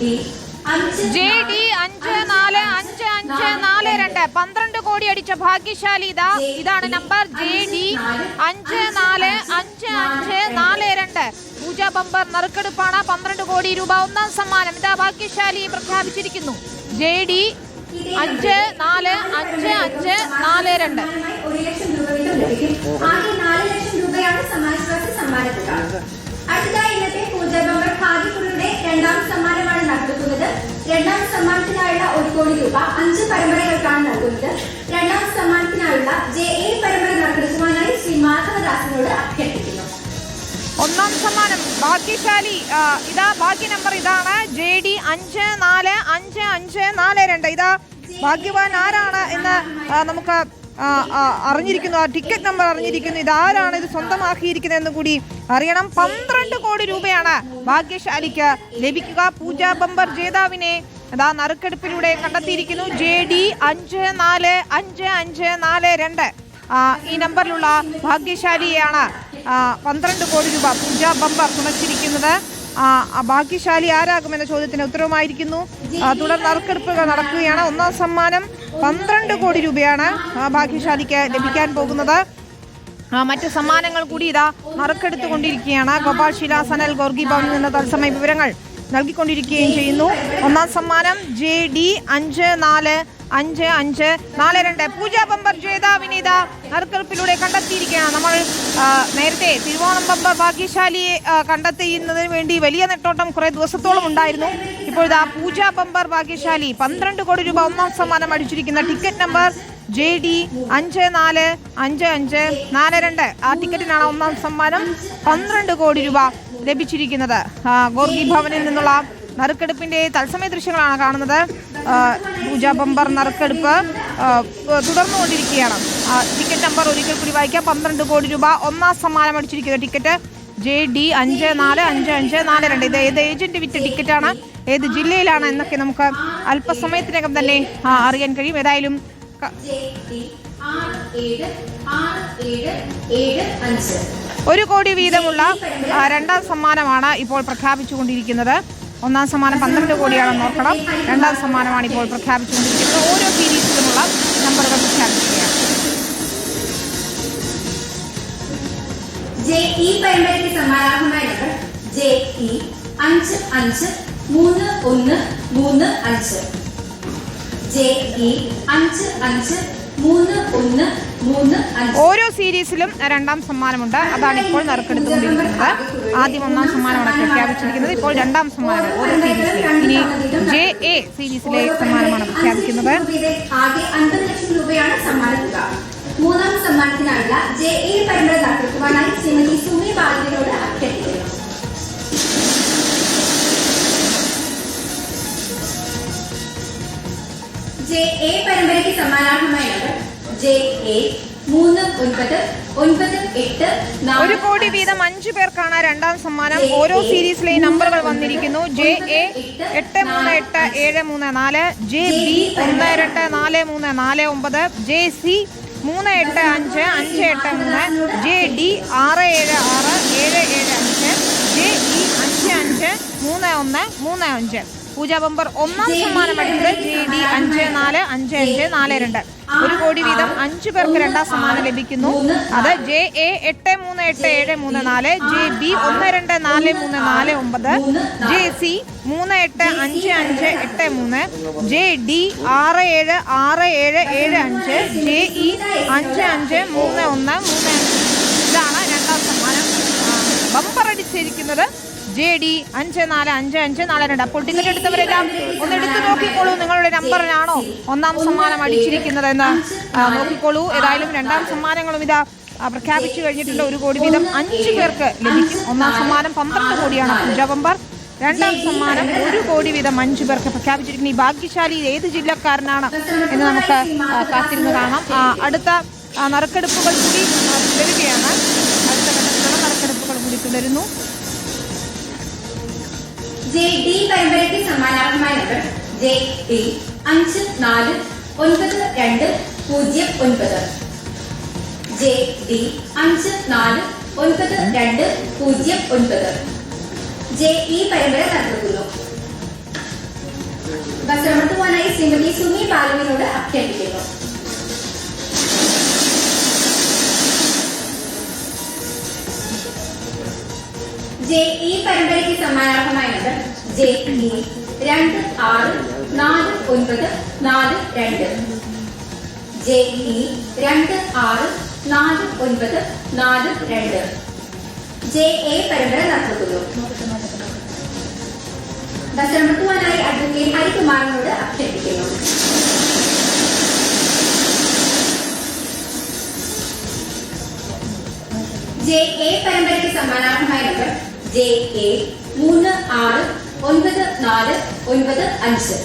J D അഞ്ച് നാല് അഞ്ച് അഞ്ച് നാല് രണ്ട്. പന്ത്രണ്ട് കോടി അടിച്ച ഭാഗ്യശാലി ഇതാ. ഇതാണ് നമ്പർ. ജെ ഡി അഞ്ച് നാല് അഞ്ച് അഞ്ച് നാല് രണ്ട്. പൂജ ബമ്പർ നറുക്കെടുപ്പാണ്. പന്ത്രണ്ട് കോടി രൂപ ഒന്നാം സമ്മാനം. ഇതാ ഭാഗ്യശാലി പ്രഖ്യാപിച്ചിരിക്കുന്നു. ജെ ഡി അഞ്ച് നാല് അഞ്ച് അഞ്ച് നാല് രണ്ട്. സമ്മാനത്തുക. അടുത്തതായി ഇന്നത്തെ പൂജ ബമ്പർ ഭാഗ്യക്കുറിയുടെ രണ്ടാം രണ്ടാം സമ്മാനത്തിനായുള്ള ഒരു കോടി രൂപ അഞ്ച് പരമ്പരകൾക്കാണ് നൽകുന്നത്. രണ്ടാം സമ്മാനത്തിനായുള്ള ജെ എ പരമ്പര നറുക്കെടുക്കുവാനായി ശ്രീ മാധവദാസിനോട് അഭ്യർത്ഥിക്കുന്നു. ഒന്നാം സമ്മാനം. ഭാഗ്യശാലി ഇതാ ഭാഗ്യ നമ്പർ ഇതാണ്. ജെ ഡി അഞ്ച് നാല് അഞ്ച് അഞ്ച് നാല് രണ്ട്. ഇതാ ഭാഗ്യവാൻ ആരാണ് എന്ന് നമുക്ക് അറിഞ്ഞിരിക്കുന്നു. ആ ടിക്കറ്റ് നമ്പർ അറിഞ്ഞിരിക്കുന്നു. ഇതാരാണ് ഇത് സ്വന്തമാക്കിയിരിക്കുന്നതെന്ന് കൂടി അറിയണം. പന്ത്രണ്ട് കോടി രൂപയാണ് ഭാഗ്യശാലിക്ക് ലഭിക്കുക. പൂജ ബമ്പർ ജേതാവിനെ അതാ നറുക്കെടുപ്പിലൂടെ കണ്ടെത്തിയിരിക്കുന്നു. ജെ ഡി അഞ്ച് നാല് അഞ്ച് അഞ്ച് നാല് രണ്ട്. ഈ നമ്പറിലുള്ള ഭാഗ്യശാലിയാണ് പന്ത്രണ്ട് കോടി രൂപ പൂജ ബമ്പർ തുണച്ചിരിക്കുന്നത്. ഭാഗ്യശാലി ആരാകുമെന്ന ചോദ്യത്തിന് ഉത്തരവുമായിരിക്കുന്നു. തുടർ നറുക്കെടുപ്പുകൾ നടക്കുകയാണ്. ഒന്നാം സമ്മാനം പന്ത്രണ്ട് കോടി രൂപയാണ് ഭാഗ്യശാലിക്ക് ലഭിക്കാൻ പോകുന്നത്. മറ്റ് സമ്മാനങ്ങൾ കൂടി ഇതാ നറുക്കെടുത്തുകൊണ്ടിരിക്കുകയാണ്. ഗോപാൽ ശില സനൽ ഗോർഗി ഭവനിൽ നിന്ന് തത്സമയ വിവരങ്ങൾ നൽകിക്കൊണ്ടിരിക്കുകയും ചെയ്യുന്നു. ഒന്നാം സമ്മാനം ജെ ഡി അഞ്ച് നാല് അഞ്ച് അഞ്ച് നാല് രണ്ട്. പൂജ ബമ്പർ ജേത വിനീത നറുക്കെടുപ്പിലൂടെ കണ്ടെത്തിയിരിക്കുകയാണ്. നമ്മൾ നേരത്തെ തിരുവോണം ബമ്പർ ഭാഗ്യശാലിയെ കണ്ടെത്തിയുന്നതിന് വേണ്ടി വലിയ നെട്ടോട്ടം കുറേ ദിവസത്തോളം ഉണ്ടായിരുന്നു. ഇപ്പോഴത്തെ ആ പൂജ ബമ്പർ ഭാഗ്യശാലി പന്ത്രണ്ട് കോടി രൂപ ഒന്നാം സമ്മാനം അടിച്ചിരിക്കുന്ന ടിക്കറ്റ് നമ്പർ ജെ ഡി അഞ്ച് നാല് അഞ്ച് അഞ്ച് നാല് രണ്ട്. ആ ടിക്കറ്റിനാണ് ഒന്നാം സമ്മാനം പന്ത്രണ്ട് കോടി രൂപ ലഭിച്ചിരിക്കുന്നത്. ഗോർഗി ഭവനിൽ നിന്നുള്ള നറുക്കെടുപ്പിന്റെ തത്സമയ ദൃശ്യങ്ങളാണ് കാണുന്നത്. ആ, പൂജ ബമ്പർ നറുക്കെടുപ്പ് തുടർന്നുകൊണ്ടിരിക്കുകയാണ്. ടിക്കറ്റ് നമ്പർ ഒരിക്കൽ കൂടി വായിക്കാം. പന്ത്രണ്ട് കോടി രൂപ ഒന്നാം സമ്മാനം അടിച്ചിരിക്കുന്ന ടിക്കറ്റ് ജെ ഡി അഞ്ച് നാല് അഞ്ച് അഞ്ച് നാല് രണ്ട്. ഇത് ഏത് ഏജന്റ് വിറ്റ ടിക്കറ്റാണ്? ഏത് ജില്ലയിലാണ് എന്നൊക്കെ നമുക്ക് അല്പസമയത്തിനകം തന്നെ അറിയാൻ കഴിയും. ഏതായാലും ഒരു കോടി വീതമുള്ള രണ്ടാം സമ്മാനമാണ് ഇപ്പോൾ പ്രഖ്യാപിച്ചുകൊണ്ടിരിക്കുന്നത്. ഒന്നാം സമ്മാനം പന്ത്രണ്ട് കോടിയാണെന്ന് ഓർക്കണം. രണ്ടാം സമ്മാനമാണ് ഇപ്പോൾ പ്രഖ്യാപിച്ചുകൊണ്ടിരിക്കുന്നത്. ഓരോ സീരീസിലുമുള്ള നമ്പറുകൾ പ്രഖ്യാപിക്കുകയാണ്. ജെ ഇ അഞ്ച് അഞ്ച് മൂന്ന് ഒന്ന് മൂന്ന് അഞ്ച്. ജെ ഇ അഞ്ച് അഞ്ച് മൂന്ന് ഒന്ന് മൂന്ന് ഓരോ സീരീസിലും രണ്ടാം സമ്മാനമുണ്ട്. അതാണ് ഇപ്പോൾ നറുക്കെടുത്തുകൊണ്ടിരിക്കുന്നത്. ആദ്യം ഒന്നാം സമ്മാനമാണ് പ്രഖ്യാപിച്ചിരിക്കുന്നത്. ഇപ്പോൾ രണ്ടാം സമ്മാനം ഓരോ സീരീസിലും ഇനി ജെ എ സീരീസിലെ സമ്മാനമാണ് പ്രഖ്യാപിക്കുന്നത്. ആകെ അൻപത് ലക്ഷം രൂപയാണ് സമ്മാനത്തുക മൂന്നാം സമ്മാനത്തിനായുള്ള ജെ എ പരമ്പര നടത്തുവാനായി ശ്രീമതി സുമി ബാലനോട് അഭ്യർത്ഥിക്കുന്നു. ജെ എ പരമ്പരയ്ക്ക് സമ്മാനാർഹമായുള്ളത് ജെ എ മൂന്ന് ഒൻപത് ഒൻപത് എട്ട് ഒരു കോടി വീതം അഞ്ചു പേർക്കാണ് രണ്ടാം സമ്മാനം. ഓരോ സീരീസിലെ നമ്പറുകൾ വന്നിരിക്കുന്നു. ജെ എ എട്ട് മൂന്ന് എട്ട് ഏഴ് മൂന്ന് നാല്. ജെ ബി ഒന്ന് രണ്ട് നാല് മൂന്ന് നാല് ഒമ്പത്. ജെ സി മൂന്ന് എട്ട് അഞ്ച് അഞ്ച് എട്ട് മൂന്ന്. ജെ ഡി ആറ് ഏഴ് ആറ് ഏഴ് ഏഴ് അഞ്ച്. ജെ ഇ അഞ്ച് അഞ്ച് മൂന്ന് ഒന്ന് മൂന്ന് അഞ്ച്. പൂജ ബമ്പർ ഒന്നാം സമ്മാനം അടിച്ചത് ജെ ഡി അഞ്ച് നാല് അഞ്ച് അഞ്ച് നാല് രണ്ട്. ഒരു കോടി വീതം അഞ്ചു പേർക്ക് രണ്ടാം സമ്മാനം ലഭിക്കുന്നു. അത് ജെ എ എട്ട് മൂന്ന് എട്ട് ഏഴ് മൂന്ന് നാല് ജെ ബി ഒന്ന് രണ്ട് നാല് മൂന്ന് നാല് ഒമ്പത് ജെ സി മൂന്ന് എട്ട് അഞ്ച് അഞ്ച് എട്ട് മൂന്ന് ജെ ഡി ആറ് ഏഴ് ആറ് ഏഴ് ഏഴ് അഞ്ച് ജെ ഇ അഞ്ച് അഞ്ച് മൂന്ന് ഒന്ന് മൂന്ന് അഞ്ച് ഇതാണ് രണ്ടാം സമ്മാനം ആ, ബമ്പർ അടിച്ചിരിക്കുന്നത് ജെ ഡി അഞ്ച് നാല് അഞ്ച് അഞ്ച് നാല് രണ്ട്. അപ്പോൾ ടിക്കറ്റ് എടുത്തവരെല്ലാം ഒന്ന് എടുത്തു നോക്കിക്കോളൂ. നിങ്ങളുടെ നമ്പറിനാണോ ഒന്നാം സമ്മാനം അടിച്ചിരിക്കുന്നത് എന്ന്. നോക്കിക്കോളൂ. ഏതായാലും രണ്ടാം സമ്മാനങ്ങളും ഇതാ പ്രഖ്യാപിച്ചു കഴിഞ്ഞിട്ടുള്ള ഒരു കോടി വീതം അഞ്ച് പേർക്ക് ലഭിക്കും. ഒന്നാം സമ്മാനം പന്ത്രണ്ട് കോടിയാണ് പൂജ രണ്ടാം സമ്മാനം ഒരു കോടി വീതം അഞ്ച് പേർക്ക് പ്രഖ്യാപിച്ചിരിക്കുന്നു. ഈ ഭാഗ്യശാലി ഏത് ജില്ലക്കാരനാണ് എന്ന് നമുക്ക് കാത്തിരുന്ന് കാണാം. അടുത്ത നറുക്കെടുപ്പുകൾ കൂടി തുടരുകയാണ്. അടുത്ത ഘട്ടത്തിലുള്ള നറുക്കെടുപ്പുകൾ കൂടി തുടരുന്നു. ജെ ഡി പരമ്പരയ്ക്ക് സമാനാർഹമായ നമ്പർ ജെ ഡി അഞ്ച് നാല് ഒൻപത് രണ്ട് പൂജ്യം ഒൻപത്. ജെ ഡി അഞ്ച് നാല് ഒൻപത് രണ്ട് പൂജ്യം ഒൻപത്. ജെ ഇ പരമ്പര നടത്തുന്നു ബസ്രമർത്തുവാനായി ശ്രീമതി സുമി ബാലുവിനോട് അഭ്യർത്ഥിക്കുന്നു. ജെ ഈ പരമ്പരയ്ക്ക് സമാനാർഹമായത് ജെ ഇ രണ്ട് ആറ് നാല് ഒൻപത് നാല് രണ്ട്. ജെ ഇ രണ്ട് ആറ് നാല് ഒൻപത് നാല് രണ്ട്. ജെ എ പരമ്പര നടത്തുന്നു. ബസ്രമർത്തുവാനായി അഡ്വക്കേറ്റ് ഹരികുമാറിനോട് അഭ്യർത്ഥിക്കുന്നു. ജെ എ പരമ്പരയ്ക്ക് സമ്മാനാർഹമായ നമ്പർ ജെ എ മൂന്ന് ആറ് ഒൻപത് നാല് ഒൻപത് അഞ്ച്.